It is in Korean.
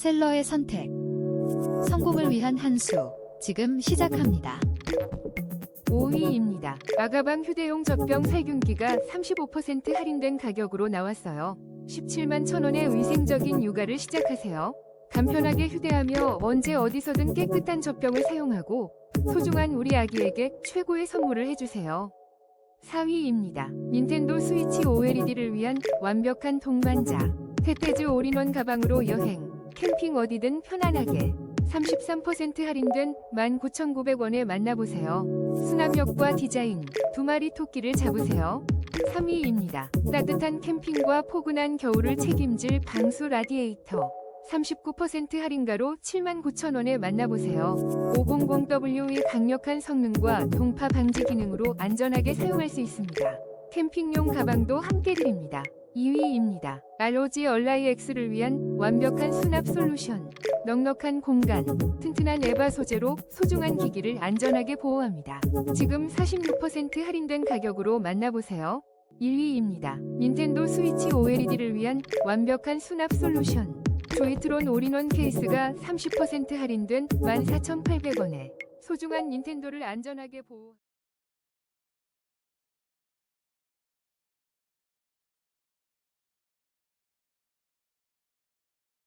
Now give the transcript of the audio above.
셀러의 선택. 성공을 위한 한 수. 지금 시작합니다. 5위입니다. 아가방 휴대용 젖병 살균기가 35% 할인된 가격으로 나왔어요. 17만 천원의 위생적인 육아를 시작하세요. 간편하게 휴대하며 언제 어디서든 깨끗한 젖병을 사용하고 소중한 우리 아기에게 최고의 선물을 해주세요. 4위입니다. 닌텐도 스위치 OLED를 위한 완벽한 동반자. 테테즈 올인원 가방으로 여행, 캠핑 어디든 편안하게 33% 할인된 19,900원에 만나보세요. 수납력과 디자인, 두 마리 토끼를 잡으세요. 3위입니다. 따뜻한 캠핑과 포근한 겨울을 책임질 방수 라디에이터. 39% 할인가로 79,000원에 만나보세요. 500W의 강력한 성능과 동파 방지 기능으로 안전하게 사용할 수 있습니다. 캠핑용 가방도 함께 드립니다. 2위입니다. ROG 얼라이 X를 위한 완벽한 수납 솔루션. 넉넉한 공간, 튼튼한 에바 소재로 소중한 기기를 안전하게 보호합니다. 지금 46% 할인된 가격으로 만나보세요. 1위입니다. 닌텐도 스위치 OLED를 위한 완벽한 수납 솔루션. 조이트론 올인원 케이스가 30% 할인된 14,800원에 소중한 닌텐도를 안전하게 보호